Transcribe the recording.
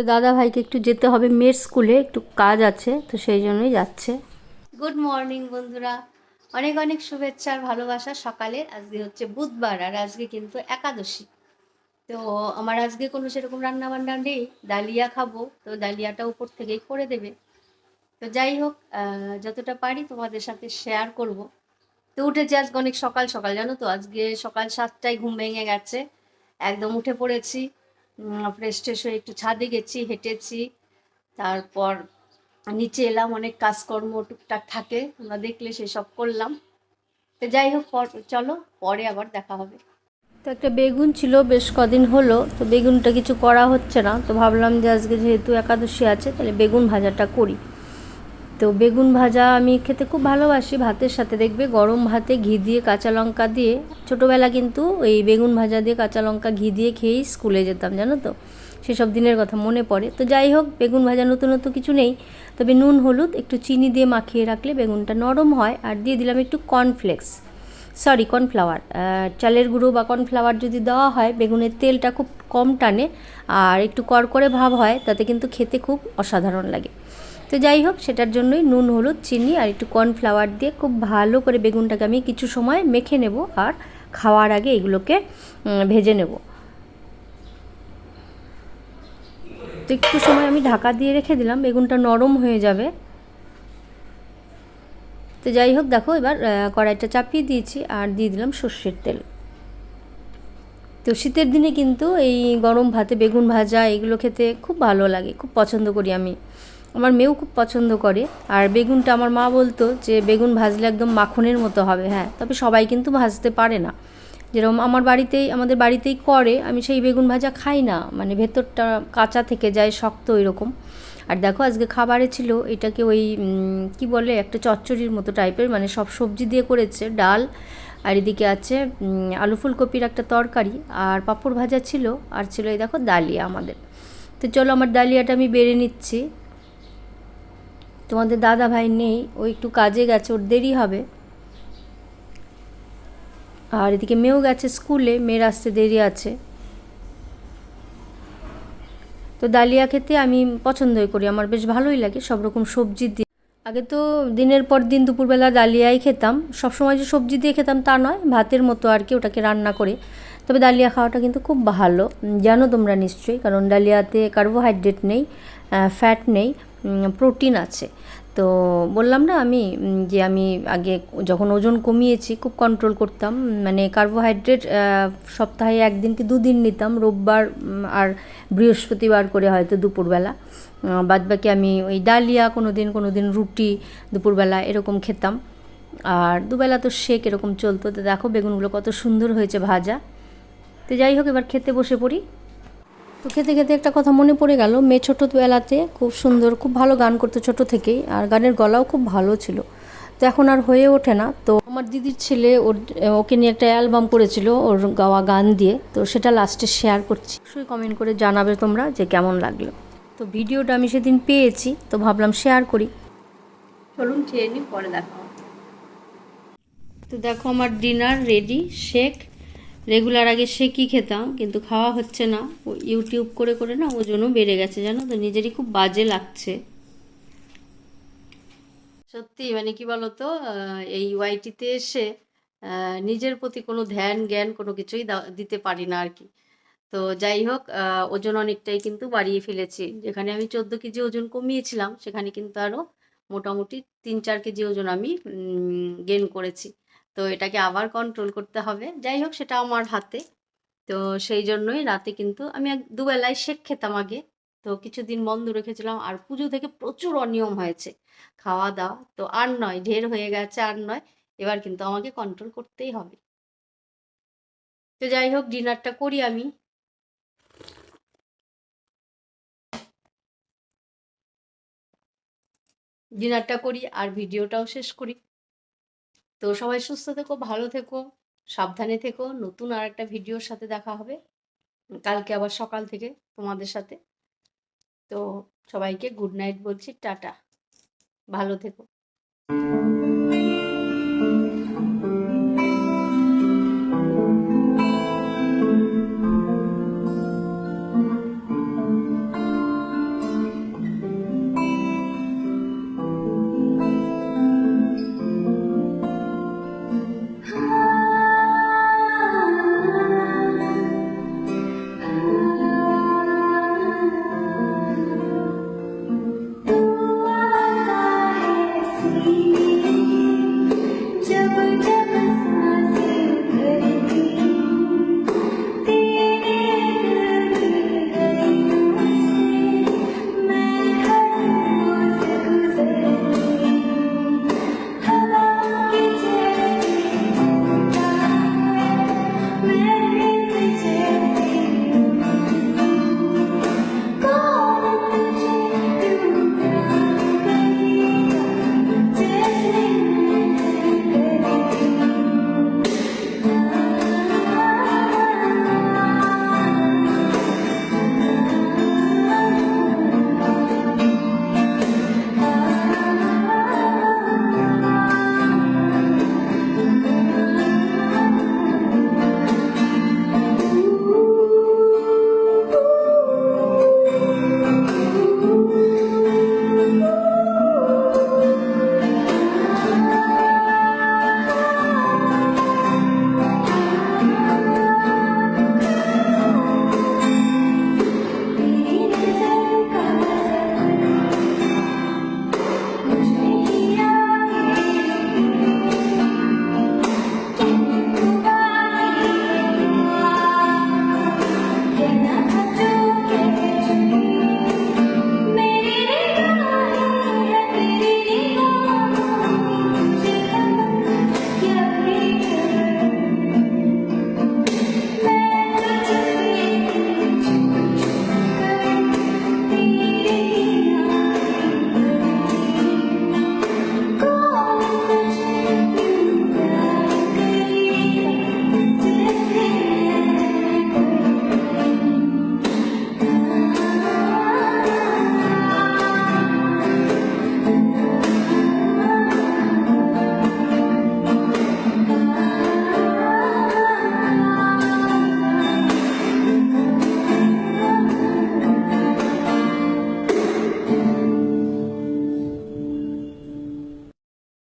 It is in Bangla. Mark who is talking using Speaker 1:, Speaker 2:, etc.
Speaker 1: তোমাদের দাদা ভাইকে একটু যেতে হবে, মেয়ের স্কুলে একটু কাজ আছে, তো সেই জন্যই যাচ্ছে। গুড মর্নিং বন্ধুরা। অনেক অনেক শুভেচ্ছা আর ভালোবাসা সকালে। আজকে হচ্ছে বুধবার আর আজকে কিন্তু একাদশী। তো আমার আজকে কোনো সেরকম রান্না বান্না নেই, ডালিয়া খাব, তো ডালিয়াটা উপর থেকেই করে দেবে। তো যাই হোক যতটা পারি তোমাদের সাথে শেয়ার করব। তো উঠেছি আজকে অনেক সকাল সকাল, জানো তো? আজকে সকাল সাতটায় ঘুম ভেঙে গেছে। একদম উঠে পড়েছি। ফ্রেশ ট্রেশ হয়ে একটু ছাদে গেছি, হেঁটেছি। তারপর নিচে এলাম, অনেক কাজকর্ম টুকটাক থাকে তোমরা দেখলে সেসব করলাম। তো যাই হোক চলো, পরে আবার দেখা হবে। তো একটা বেগুন ছিল, বেশ কদিন হলো, তো বেগুনটা কিছু করা হচ্ছে না। তো ভাবলাম যে আজকে যেহেতু একাদশী আছে, তাহলে বেগুন ভাজাটা করি। তো বেগুন ভাজা আমি খেতে খুব ভালোবাসি ভাতের সাথে। দেখবে গরম ভাতে ঘি দিয়ে কাঁচা লঙ্কা দিয়ে, ছোটোবেলা কিন্তু এই বেগুন ভাজা দিয়ে কাঁচা লঙ্কা ঘি দিয়ে খেয়েই স্কুলে যেতাম, জানো তো? সেসব দিনের কথা মনে পড়ে। তো যাই হোক, বেগুন ভাজা নতুন নতুন কিছু নেই। তবে নুন, হলুদ, একটু চিনি দিয়ে মাখিয়ে রাখলে বেগুনটা নরম হয়। আর দিয়ে দিলাম একটু কর্নফ্লেক্স। Sorry, cornflour. চালের গুঁড়ো বা কর্নফ্লাওয়ার যদি দেওয়া হয়, বেগুনের তেলটা খুব কম টানে। আর একটু করকরে ভাব হয়, তাতে কিন্তু খেতে খুব অসাধারণ লাগে। তো যাই হোক, সেটার জন্যই নুন, হলুদ, চিনি আর একটু কর্নফ্লাওয়ার দিয়ে খুব ভালো করে বেগুনটাকে আমি কিছু সময় মেখে নেব আর খাওয়ার আগে এগুলোকে ভেজে নেব। তো একটু সময় আমি ঢাকা দিয়ে রেখে দিলাম, বেগুনটা নরম হয়ে যাবে। তো যাই হোক, দেখো এবার কড়াইটা চাপিয়ে দিয়েছি আর দিয়ে দিলাম সর্ষের তেল। তো শীতের দিনে কিন্তু এই গরম ভাতে বেগুন ভাজা, এগুলো খেতে খুব ভালো লাগে, খুব পছন্দ করি আমি। আমার মেয়েও খুব পছন্দ করে। আর বেগুনটা আমার মা বলতো যে, বেগুন ভাজলে একদম মাখনের মতো হবে। হ্যাঁ তবে সবাই কিন্তু ভাজতে পারে না। যেরকম আমার বাড়িতেই, আমাদের বাড়িতেই করে, আমি সেই বেগুন ভাজা খাই না। মানে ভেতরটা কাঁচা থেকে যায়, শক্ত এরকম। আর দেখো, আজকে খাবারে ছিল এটাকে ওই কি বলে, একটা চচ্চড়ির মতো টাইপের মানে সব সবজি দিয়ে করেছে, ডাল। আর এদিকে আছে আলু ফুলকপির একটা তরকারি। আর পাঁপড় ভাজা ছিল, আর ছিল এই দেখো, ডালিয়া আমাদের। তো চলো, আমার ডালিয়াটা আমি বেড়ে নিচ্ছি। তোমাদের দাদা ভাই নেই, ও একটু কাজে গেছে, ওর দেরি হবে। আর এদিকে মেয়েও গেছে স্কুলে, মেয়ের আসতে দেরি আছে। তো ডালিয়া খেতে আমি পছন্দই করি, আমার বেশ ভালোই লাগে সব রকম সবজি দিয়ে। আগে তো দিনের পর দিন দুপুরবেলা ডালিয়াই খেতাম সবসময় যে সবজি দিয়ে খেতাম তা নয়, ভাতের মতো আর কি ওটাকে রান্না করে। তবে ডালিয়া খাওয়াটা কিন্তু খুব ভালো। জানো তোমরা নিশ্চয়ই, কারণ ডালিয়াতে কার্বোহাইড্রেট নেই ফ্যাট নেই। প্রোটিন আছে। তো বললাম না আমি যে আমি আগে যখন ওজন কমিয়েছি, খুব কন্ট্রোল করতাম। মানে কার্বোহাইড্রেট সপ্তাহে একদিন কি দুদিন নিতাম, রোববার আর বৃহস্পতিবার করে হয়তো দুপুরবেলা। বাদ বাকি আমি ওই ডালিয়া কোনো দিন কোনো দিন রুটি দুপুরবেলা এরকম খেতাম। আর দুবেলা তো শেক এরকম চলতো। তো দেখো বেগুনগুলো কত সুন্দর হয়েছে ভাজা। তো যাই হোক, এবার খেতে বসে পড়ি। তো খেতে খেতে একটা কথা মনে পড়ে গেল। মেয়ে ছোটোবেলাতে খুব সুন্দর খুব ভালো গান করতো ছোট থেকেই আর গানের গলাও খুব ভালো ছিল। তো এখন আর হয়ে ওঠে না। তো আমার দিদির ছেলে ওর ওকে নিয়ে একটা অ্যালবাম করেছিল ওর গাওয়া গান দিয়ে। তো সেটা লাস্টে শেয়ার করছি। অবশ্যই কমেন্ট করে জানাবে তোমরা যে কেমন লাগল। তো ভিডিওটা আমি সেদিন পেয়েছি তো ভাবলাম শেয়ার করি। চলুন খেয়ে নিই পরে দেখা তো দেখো আমার ডিনার রেডি শেক রেগুলার আগে শেকই খেতাম, কিন্তু খাওয়া হচ্ছে না। ইউটিউব করে করে না ওজনও বেড়ে গেছে, জানো তো? নিজেরই খুব বাজে লাগছে। সত্যি মানে কি বলতো? এই ওয়াইটিতে এসে নিজের প্রতি কোনো ধ্যান, জ্ঞান কোনো কিছুই দিতে পারি না আর কি। তো যাই হোক ওজন অনেকটাই কিন্তু বাড়িয়ে ফেলেছি। যেখানে আমি চোদ্দ কেজি ওজন কমিয়েছিলাম, সেখানে কিন্তু আরও মোটামুটি তিন চার কেজি ওজন আমি গেন করেছি। তো এটাকে আবার কন্ট্রোল করতে হবে। যাই হোক সেটা আমার হাতে। তো সেই জন্যই রাতে কিন্তু আমি এক দুবেলায় শেক খেতাম আগে। তো কিছুদিন বন্ধ রেখেছিলাম আর পুজো থেকে প্রচুর অনিয়ম হয়েছে। খাওয়া দাওয়া তো আর নয়, ঢের হয়ে গেছে আর নয়। এবার কিন্তু আমাকে কন্ট্রোল করতেই হবে। তো যাই হোক ডিনারটা করি আমি। ডিনারটা করি আর ভিডিওটাও শেষ করি। তো সবাই সুস্থ থেকো, ভালো থেকো, সাবধানে থেকো। নতুন আর একটা ভিডিওর সাথে দেখা হবে। কালকে আবার সকাল থেকে তোমাদের সাথে। তো সবাইকে গুড নাইট বলছি, টাটা। ভালো থেকো।